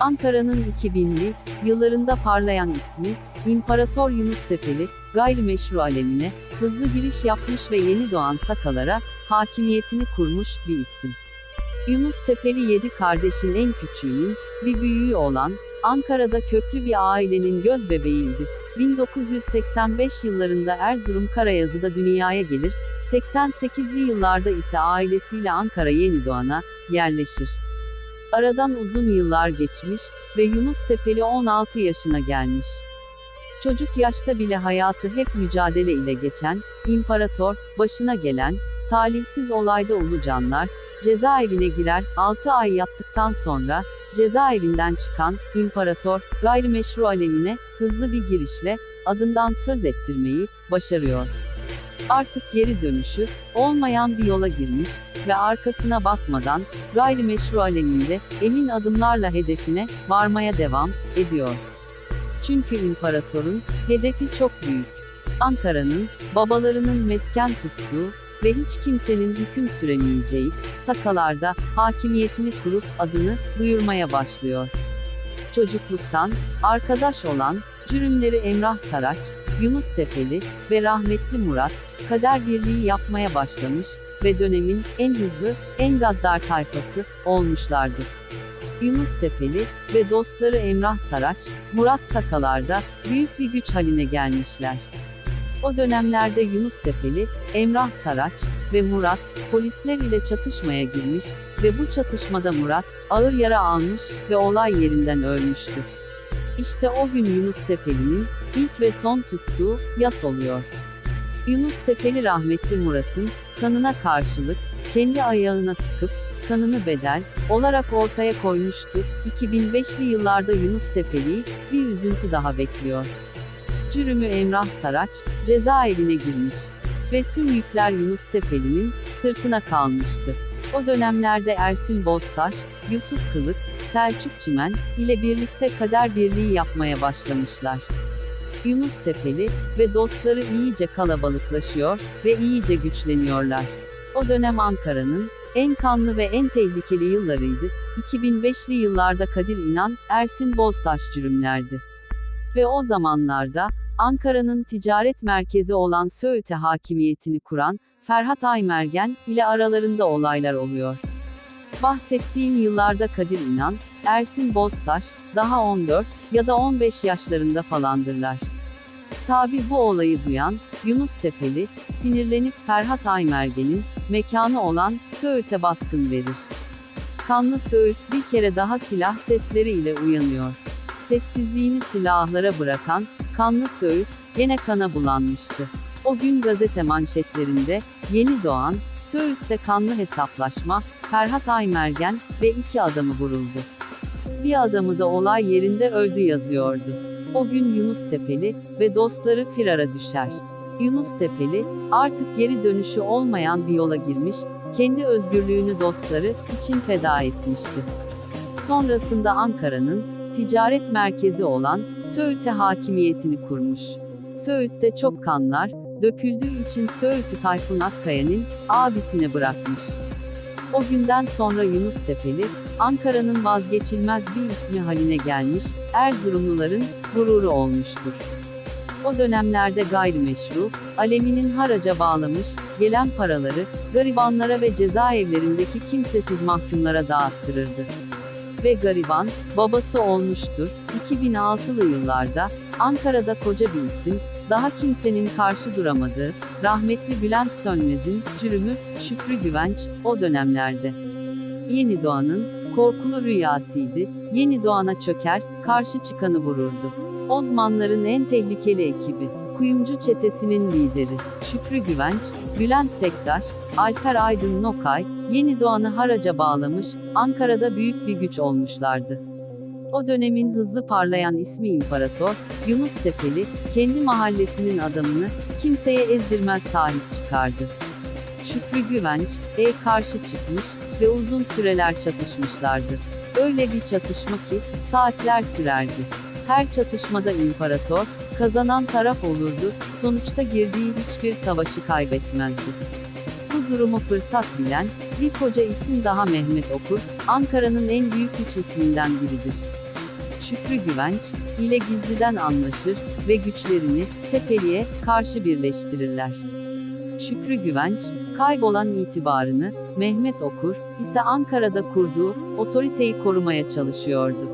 Ankara'nın 2000'li yıllarında parlayan ismi, İmparator Yunus Tepeli, gayrimeşru alemine, hızlı giriş yapmış ve yeni doğan Sakalara, hakimiyetini kurmuş bir isim. Yunus Tepeli yedi kardeşin en küçüğünün, bir büyüğü olan, Ankara'da köklü bir ailenin göz bebeğiydi. 1985 yıllarında Erzurum Karayazı'da dünyaya gelir, 88'li yıllarda ise ailesiyle Ankara Yenidoğan'a yerleşir. Aradan uzun yıllar geçmiş ve Yunus Tepeli 16 yaşına gelmiş. Çocuk yaşta bile hayatı hep mücadele ile geçen, imparator, başına gelen, talihsiz olayda Ulucanlar, cezaevine girer, 6 ay yattıktan sonra, cezaevinden çıkan, imparator, gayrimeşru alemine, hızlı bir girişle, adından söz ettirmeyi, başarıyor. Artık geri dönüşü, olmayan bir yola girmiş ve arkasına bakmadan, gayrimeşru aleminde, emin adımlarla hedefine, varmaya devam, ediyor. Çünkü imparatorun, hedefi çok büyük. Ankara'nın, babalarının mesken tuttuğu ve hiç kimsenin hüküm süremeyeceği, sakalarda, hakimiyetini kurup adını duyurmaya başlıyor. Çocukluktan, arkadaş olan, cürümleri Emrah Saraç, Yunus Tepeli ve rahmetli Murat, kader birliği yapmaya başlamış ve dönemin en hızlı, en gaddar tayfası olmuşlardı. Yunus Tepeli ve dostları Emrah Saraç, Murat Sakalar'da büyük bir güç haline gelmişler. O dönemlerde Yunus Tepeli, Emrah Saraç ve Murat, polisler ile çatışmaya girmiş ve bu çatışmada Murat, ağır yara almış ve olay yerinden ölmüştü. İşte o gün Yunus Tepeli'nin, ilk ve son tuttuğu, yas oluyor. Yunus Tepeli rahmetli Murat'ın, kanına karşılık, kendi ayağına sıkıp, kanını bedel, olarak ortaya koymuştu. 2005'li yıllarda Yunus Tepeli'yi, bir üzüntü daha bekliyor. Cürümü Emrah Saraç, cezaevine girmiş. Ve tüm yükler Yunus Tepeli'nin, sırtına kalmıştı. O dönemlerde Ersin Boztaş, Yusuf Kılık, Selçuk Çimen, ile birlikte kader birliği yapmaya başlamışlar. Yunus Tepeli ve dostları iyice kalabalıklaşıyor ve iyice güçleniyorlar. O dönem Ankara'nın en kanlı ve en tehlikeli yıllarıydı. 2005'li yıllarda Kadir İnan, Ersin Boztaş cürümlerdi. Ve o zamanlarda Ankara'nın ticaret merkezi olan Söğüt'e hakimiyetini kuran Ferhat Aymergen ile aralarında olaylar oluyor. Bahsettiğim yıllarda Kadir İnan, Ersin Boztaş, daha 14 ya da 15 yaşlarında falandırlar. Tabi bu olayı duyan, Yunus Tepeli, sinirlenip Ferhat Aymergen'in, mekanı olan, Söğüt'e baskın verir. Kanlı Söğüt bir kere daha silah sesleriyle uyanıyor. Sessizliğini silahlara bırakan, kanlı Söğüt, gene kana bulanmıştı. O gün gazete manşetlerinde, yeni doğan, Söğüt'te kanlı hesaplaşma, Ferhat Aymergen ve iki adamı vuruldu. Bir adamı da olay yerinde öldü yazıyordu. O gün Yunus Tepeli ve dostları firara düşer. Yunus Tepeli, artık geri dönüşü olmayan bir yola girmiş, kendi özgürlüğünü dostları için feda etmişti. Sonrasında Ankara'nın ticaret merkezi olan Söğüt'e hakimiyetini kurmuş. Söğüt'te çok kanlar döküldüğü için Söğüt'ü Tayfun Akkaya'nın abisine bırakmış. O günden sonra Yunus Tepeli, Ankara'nın vazgeçilmez bir ismi haline gelmiş, Erzurumluların gururu olmuştur. O dönemlerde gayrimeşru, aleminin haraca bağlamış, gelen paraları, garibanlara ve cezaevlerindeki kimsesiz mahkumlara dağıttırırdı. Ve gariban, babası olmuştur. 2006'lı yıllarda, Ankara'da koca bir isim, daha kimsenin karşı duramadığı, rahmetli Bülent Sönmez'in, cürümü, Şükrü Güvenç, o dönemlerde. Yeni Doğan'ın, korkulu rüyasıydı, Yeni Doğan'a çöker, karşı çıkanı vururdu. Osmanlıların en tehlikeli ekibi, kuyumcu çetesinin lideri, Şükrü Güvenç, Bülent Tektaş, Alper Aydın Nokay, Yeni Doğan'ı haraca bağlamış, Ankara'da büyük bir güç olmuşlardı. O dönemin hızlı parlayan ismi İmparator, Yunus Tepeli, kendi mahallesinin adamını, kimseye ezdirmez sahip çıkardı. Şükrü Güvenç, E karşı çıkmış ve uzun süreler çatışmışlardı. Öyle bir çatışma ki, saatler sürerdi. Her çatışmada imparator, kazanan taraf olurdu, sonuçta girdiği hiçbir savaşı kaybetmezdi. Bu durumu fırsat bilen, bir koca isim daha Mehmet Okur, Ankara'nın en büyük üç isminden biridir. Şükrü Güvenç, ile gizliden anlaşır ve güçlerini Tepeli'ye karşı birleştirirler. Şükrü Güvenç, kaybolan itibarını, Mehmet Okur, ise Ankara'da kurduğu otoriteyi korumaya çalışıyordu.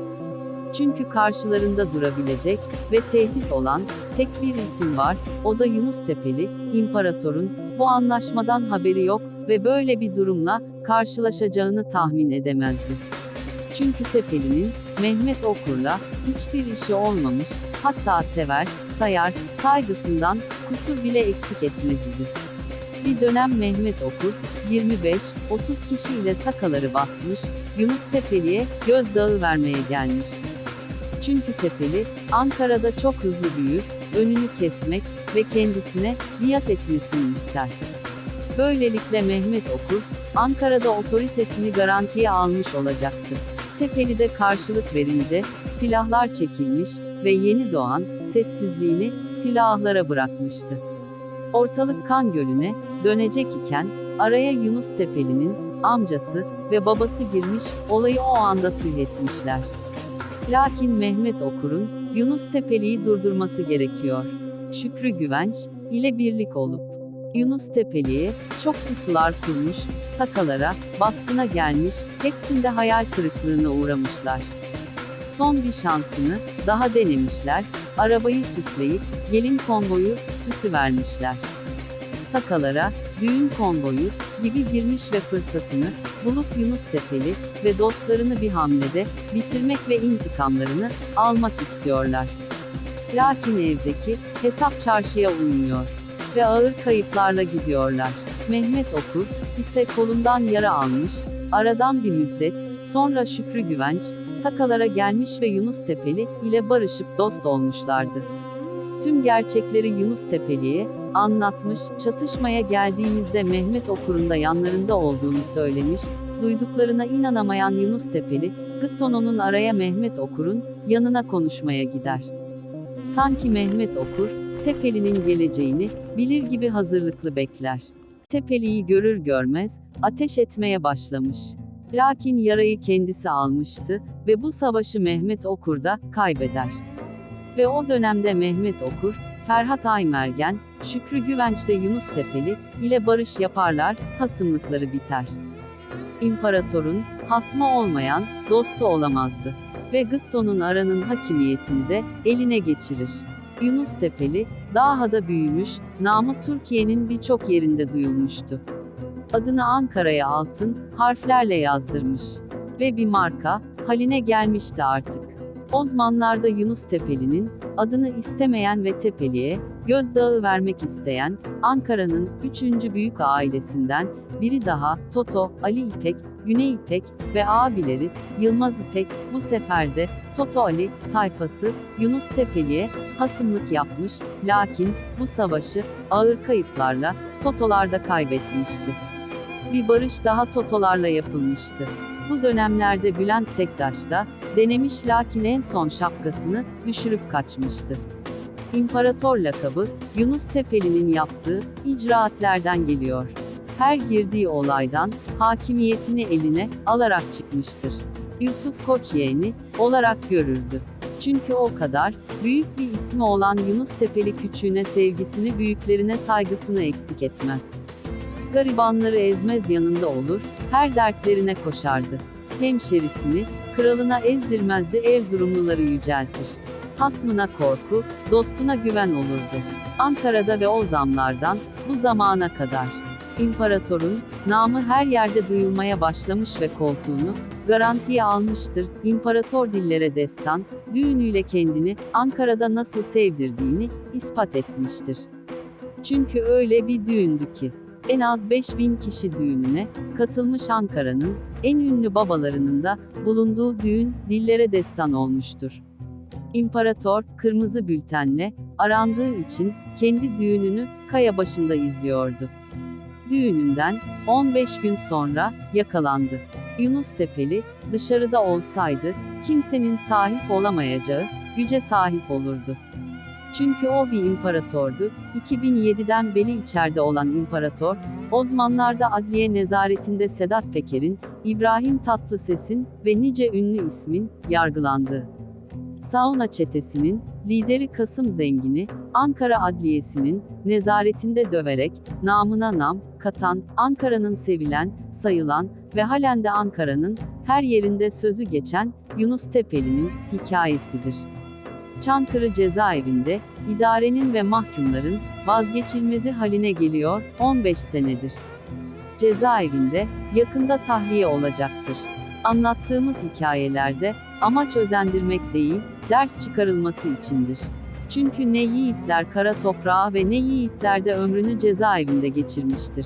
Çünkü karşılarında durabilecek ve tehdit olan tek bir isim var, o da Yunus Tepeli, imparatorun bu anlaşmadan haberi yok ve böyle bir durumla karşılaşacağını tahmin edemezdi. Çünkü Tepeli'nin Mehmet Okur'la hiçbir işi olmamış, hatta sever, sayar, saygısından kusur bile eksik etmezdi. Bir dönem Mehmet Okur, 25-30 kişiyle sakaları basmış, Yunus Tepeli'ye gözdağı vermeye gelmiş. Çünkü Tepeli, Ankara'da çok hızlı büyür, önünü kesmek ve kendisine biat etmesini ister. Böylelikle Mehmet Okur, Ankara'da otoritesini garantiye almış olacaktı. Tepeli'de karşılık verince, silahlar çekilmiş ve yeni doğan, sessizliğini, silahlara bırakmıştı. Ortalık kan gölüne, dönecek iken, araya Yunus Tepeli'nin, amcası ve babası girmiş, olayı o anda sülhetmişler. Lakin Mehmet Okur'un, Yunus Tepeli'yi durdurması gerekiyor. Şükrü Güvenç, ile birlik olup, Yunus Tepeli'ye, çok pusular kurmuş, sakalara, baskına gelmiş, hepsinde hayal kırıklığına uğramışlar. Son bir şansını, daha denemişler, arabayı süsleyip, gelin konvoyu, süsü vermişler. Sakalara, düğün konvoyu, gibi girmiş ve fırsatını, bulup Yunus Tepeli ve dostlarını bir hamlede, bitirmek ve intikamlarını, almak istiyorlar. Lakin evdeki, hesap çarşıya uymuyor. Ve ağır kayıplarla gidiyorlar. Mehmet Okur, ise kolundan yara almış, aradan bir müddet, sonra Şükrü Güvenç, Sakalara gelmiş ve Yunus Tepeli ile barışıp dost olmuşlardı. Tüm gerçekleri Yunus Tepeli'ye anlatmış, çatışmaya geldiğimizde Mehmet Okur'un da yanlarında olduğunu söylemiş, duyduklarına inanamayan Yunus Tepeli, Gıttono'nun araya Mehmet Okur'un yanına konuşmaya gider. Sanki Mehmet Okur, Tepeli'nin geleceğini bilir gibi hazırlıklı bekler. Tepeli'yi görür görmez ateş etmeye başlamış. Lakin yarayı kendisi almıştı ve bu savaşı Mehmet Okur da kaybeder. Ve o dönemde Mehmet Okur, Ferhat Aymergen, Şükrü Güvenç de Yunus Tepeli ile barış yaparlar, hasımlıkları biter. İmparatorun, hasmı olmayan, dostu olamazdı. Ve Gıtto'nun aranın hakimiyetini de eline geçirir. Yunus Tepeli, daha da büyümüş, namı Türkiye'nin birçok yerinde duyulmuştu. Adını Ankara'ya altın harflerle yazdırmış ve bir marka haline gelmişti artık. Ozmanlarda Yunus Tepeli'nin adını istemeyen ve Tepeli'ye gözdağı vermek isteyen Ankara'nın üçüncü büyük ailesinden biri daha Toto, Ali İpek, Güney İpek ve abileri Yılmaz İpek bu sefer de Toto Ali tayfası Yunus Tepeli'ye hasımlık yapmış, lakin bu savaşı ağır kayıplarla Totolarda kaybetmişti. Bir barış daha Totolarla yapılmıştı. Bu dönemlerde Bülent Tektaş da denemiş lakin en son şapkasını düşürüp kaçmıştı. İmparator lakabı Yunus Tepeli'nin yaptığı icraatlerden geliyor. Her girdiği olaydan hakimiyetini eline alarak çıkmıştır. Yusuf Koç yeğeni olarak görüldü. Çünkü o kadar büyük bir ismi olan Yunus Tepeli küçüğüne sevgisini büyüklerine saygısını eksik etmez. Garibanları ezmez yanında olur, her dertlerine koşardı. Hemşerisini, kralına ezdirmezdi Erzurumluları yüceltir. Hasmına korku, dostuna güven olurdu. Ankara'da ve o zamlardan, bu zamana kadar. İmparatorun, namı her yerde duyulmaya başlamış ve koltuğunu, garantiye almıştır. İmparator dillere destan, düğünüyle kendini, Ankara'da nasıl sevdirdiğini, ispat etmiştir. Çünkü öyle bir düğündü ki, en az 5000 kişi düğününe katılmış Ankara'nın en ünlü babalarının da bulunduğu düğün dillere destan olmuştur. İmparator kırmızı bültenle arandığı için kendi düğününü kaya başında izliyordu. Düğününden 15 gün sonra yakalandı. Yunus Tepeli dışarıda olsaydı kimsenin sahip olamayacağı güce sahip olurdu. Çünkü o bir imparatordu. 2007'den beri içeride olan imparator, Osmanlılar'da adliye nezaretinde Sedat Peker'in, İbrahim Tatlıses'in ve nice ünlü ismin yargılandığı. Sauna çetesinin, lideri Kasım Zengin'i, Ankara Adliyesi'nin, nezaretinde döverek, namına nam, katan, Ankara'nın sevilen, sayılan ve halen de Ankara'nın, her yerinde sözü geçen, Yunus Tepeli'nin, hikayesidir. Çankırı cezaevinde, idarenin ve mahkumların, vazgeçilmezi haline geliyor, 15 senedir. Cezaevinde, yakında tahliye olacaktır. Anlattığımız hikayelerde, amaç özendirmek değil, ders çıkarılması içindir. Çünkü ne yiğitler kara toprağa ve ne yiğitler de ömrünü cezaevinde geçirmiştir.